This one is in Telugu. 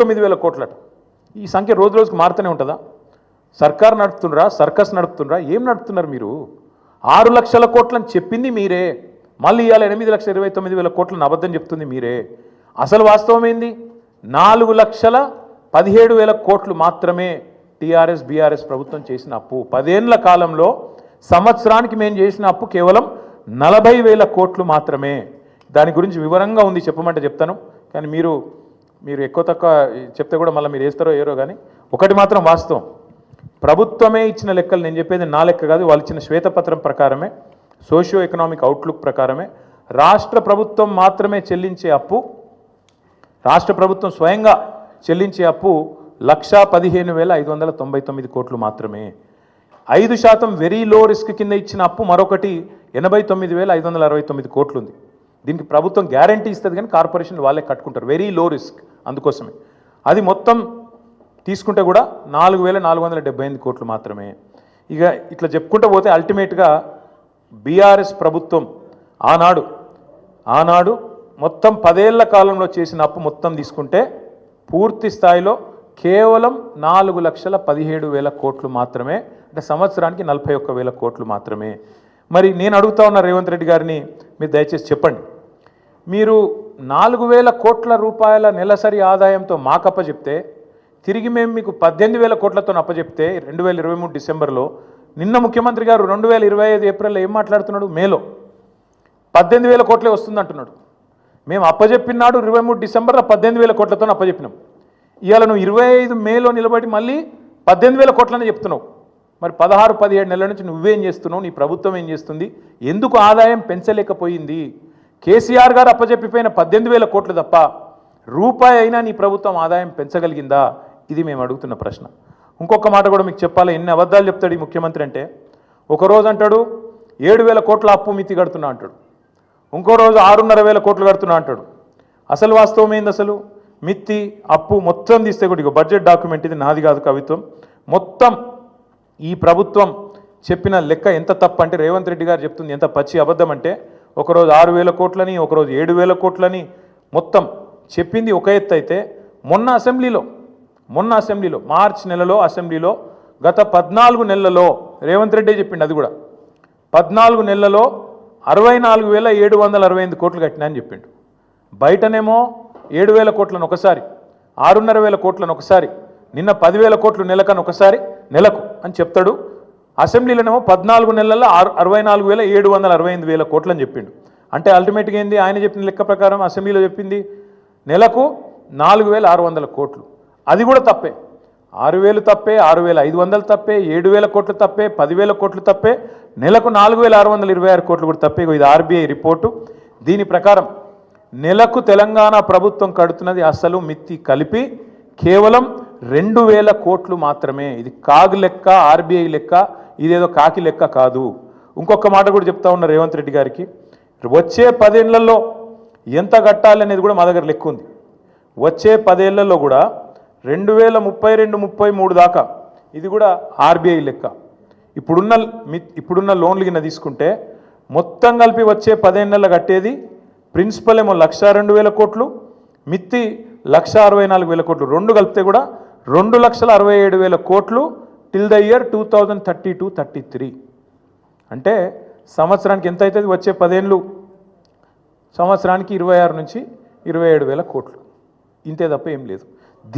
తొమ్మిది వేల కోట్లట. ఈ సంఖ్య రోజు రోజుకు మారుతూనే ఉంటుందా? సర్కార్ నడుపుతుండ్రా సర్కస్ నడుపుతుండ్రా ఏం నడుపుతున్నారు మీరు? ఆరు లక్షల కోట్లని చెప్పింది మీరే. మళ్ళీ ఇవాళ ఎనిమిది లక్షల ఇరవై తొమ్మిది వేల కోట్లను అబద్ధం చెప్తుంది మీరే. అసలు వాస్తవం ఏంది? నాలుగు లక్షల పదిహేడు వేల కోట్లు మాత్రమే టీఆర్ఎస్ బీఆర్ఎస్ ప్రభుత్వం చేసిన అప్పు. పదేళ్ళ కాలంలో సంవత్సరానికి మేము చేసిన అప్పు కేవలం నలభై వేల కోట్లు మాత్రమే. దాని గురించి వివరంగా ఉంది చెప్పమంటే చెప్తాను. కానీ మీరు మీరు ఎక్కువ తక్కువ చెప్తే కూడా మళ్ళీ మీరు వేస్తారో ఏరో కానీ ఒకటి మాత్రం వాస్తవం. ప్రభుత్వమే ఇచ్చిన లెక్కలు నేను చెప్పేది నా లెక్క కాదు వాళ్ళు ఇచ్చిన శ్వేతపత్రం ప్రకారమే సోషియో ఎకనామిక్ అవుట్లుక్ ప్రకారమే రాష్ట్ర ప్రభుత్వం మాత్రమే చెల్లించే అప్పు రాష్ట్ర ప్రభుత్వం స్వయంగా చెల్లించే అప్పు లక్షా పదిహేను వేల ఐదు వందల తొంభై తొమ్మిది కోట్లు మాత్రమే. ఐదు శాతం వెరీ లో రిస్క్ కింద ఇచ్చిన అప్పు మరొకటి ఎనభై తొమ్మిది వేల ఐదు వందల అరవై తొమ్మిది కోట్లు ఉంది. దీనికి ప్రభుత్వం గ్యారంటీ ఇస్తుంది కానీ కార్పొరేషన్ వాళ్ళే కట్టుకుంటారు. Very low risk. అందుకోసమే. అది మొత్తం తీసుకుంటే కూడా నాలుగు వేల నాలుగు వందల డెబ్బై ఎనిమిది కోట్లు మాత్రమే. ఇక ఇట్లా చెప్పుకుంటూ పోతే అల్టిమేట్గా బీఆర్ఎస్ ప్రభుత్వం ఆనాడు ఆనాడు మొత్తం పదేళ్ళ కాలంలో చేసిన అప్పు మొత్తం తీసుకుంటే పూర్తి స్థాయిలో కేవలం నాలుగు లక్షల పదిహేడు వేల కోట్లు మాత్రమే అంటే సంవత్సరానికి నలభై ఒక్క వేల కోట్లు మాత్రమే. మరి నేను అడుగుతా ఉన్న రేవంత్ రెడ్డి గారిని మీరు దయచేసి చెప్పండి. మీరు నాలుగు వేల కోట్ల రూపాయల నెలసరి ఆదాయంతో మాకప్ప చెప్తే తిరిగి మేము మీకు పద్దెనిమిది వేల కోట్లతో అప్పచెప్తే రెండు వేల ఇరవై మూడు డిసెంబర్లో నిన్న ముఖ్యమంత్రి గారు రెండు వేల ఇరవై ఐదు ఏప్రిల్లో ఏం మాట్లాడుతున్నాడు? మేలో. పద్దెనిమిది వేల కోట్లే వస్తుంది అంటున్నాడు మేము అప్పచెప్పినాడు ఇరవై మూడు డిసెంబర్లో పద్దెనిమిది వేల కోట్లతో అప్పచెప్పినాం. ఇవాళ నువ్వు ఇరవై ఐదు మేలో నిలబడి మళ్ళీ పద్దెనిమిది వేల కోట్లనే చెప్తున్నావు. మరి పదహారు పదిహేడు నెలల నుంచి నువ్వేం చేస్తున్నావు? నీ ప్రభుత్వం ఏం చేస్తుంది? ఎందుకు ఆదాయం పెంచలేకపోయింది? కేసీఆర్ గారు అప్పచెప్పిపోయిన పద్దెనిమిది వేల కోట్లు తప్ప రూపాయి అయినా నీ ప్రభుత్వం ఆదాయం పెంచగలిగిందా? ఇది మేము అడుగుతున్న ప్రశ్న. ఇంకొక మాట కూడా మీకు చెప్పాలి. ఎన్ని అబద్ధాలు చెప్తాడు ఈ ముఖ్యమంత్రి అంటే ఒక రోజు అంటాడు ఏడు వేల కోట్ల అప్పు మితి కడుతున్నా అంటాడు. ఇంకో రోజు ఆరున్నర వేల కోట్లు కడుతున్నా అంటాడు. అసలు వాస్తవం ఏంది అసలు? మిత్తి అప్పు మొత్తం తీస్తే కూడా బడ్జెట్ డాక్యుమెంట్ ఇది నాది కాదు కవిత్వం. మొత్తం ఈ ప్రభుత్వం చెప్పిన లెక్క ఎంత తప్పు అంటే రేవంత్ రెడ్డి గారు చెప్తుంది ఎంత పచ్చి అబద్ధం అంటే ఒకరోజు ఆరు వేల కోట్లని ఒకరోజు ఏడు వేల కోట్లని మొత్తం చెప్పింది ఒక ఎత్తు అయితే మొన్న అసెంబ్లీలో మొన్న అసెంబ్లీలో మార్చ్ నెలలో అసెంబ్లీలో గత పద్నాలుగు నెలలలో రేవంత్ రెడ్డి చెప్పిండు అది కూడా పద్నాలుగు నెలలలో అరవై నాలుగు వేల ఏడు వందల అరవై ఎనిమిది కోట్లు కట్టినా అని చెప్పిండు. బయటనేమో ఏడు వేల కోట్లను ఒకసారి ఆరున్నర వేల కోట్లను ఒకసారి నిన్న పదివేల కోట్లు నెలకని ఒకసారి నెలకు అని చెప్తాడు. అసెంబ్లీలోనేమో పద్నాలుగు నెలల్లో ఆరు అరవై నాలుగు వేల ఏడు వందల అరవై ఎనిమిది వేల కోట్లు అని చెప్పిండు. అంటే అల్టిమేట్గా ఏంది? ఆయన చెప్పిన లెక్క ప్రకారం అసెంబ్లీలో చెప్పింది నెలకు నాలుగు వేల ఆరు వందల కోట్లు. అది కూడా తప్పే. ఆరు వేలు తప్పే ఆరు వేల ఐదు వందలు తప్పే ఏడు వేల కోట్లు తప్పే పదివేల కోట్లు తప్పే నెలకు నాలుగు వేల ఆరు వందల ఇరవై ఆరు కోట్లు కూడా తప్పే. ఇది ఆర్బీఐ రిపోర్టు. దీని ప్రకారం నెలకు తెలంగాణ ప్రభుత్వం కడుతున్నది అసలు మిత్తి కలిపి కేవలం రెండు వేల కోట్లు మాత్రమే. ఇది కాగు లెక్క ఆర్బీఐ లెక్క ఇదేదో కాకి లెక్క కాదు. ఇంకొక మాట కూడా చెప్తా ఉన్న రేవంత్ రెడ్డి గారికి. వచ్చే పదేళ్ళలో ఎంత కట్టాలి అనేది కూడా మా దగ్గర లెక్క ఉంది. వచ్చే పదేళ్ళలో కూడా రెండు వేల ముప్పై రెండు ముప్పై మూడు దాకా ఇది కూడా ఆర్బీఐ లెక్క. ఇప్పుడున్న ఇప్పుడున్న లోన్లు కింద తీసుకుంటే మొత్తం కలిపి వచ్చే పదేళ్ళ కట్టేది ప్రిన్సిపల్ ఏమో లక్ష రెండు వేల కోట్లు మిత్తి లక్ష అరవై నాలుగు వేల కోట్లు. రెండు కలిపితే కూడా రెండు లక్షల అరవై ఏడు వేల కోట్లు till the year two thousand thirty two thirty three అంటే సంవత్సరానికి ఎంత అవుతుంది? వచ్చే పదేళ్ళు సంవత్సరానికి ఇరవై ఆరు నుంచి ఇరవై ఏడు వేల కోట్లు. ఇంతే తప్ప ఏం లేదు.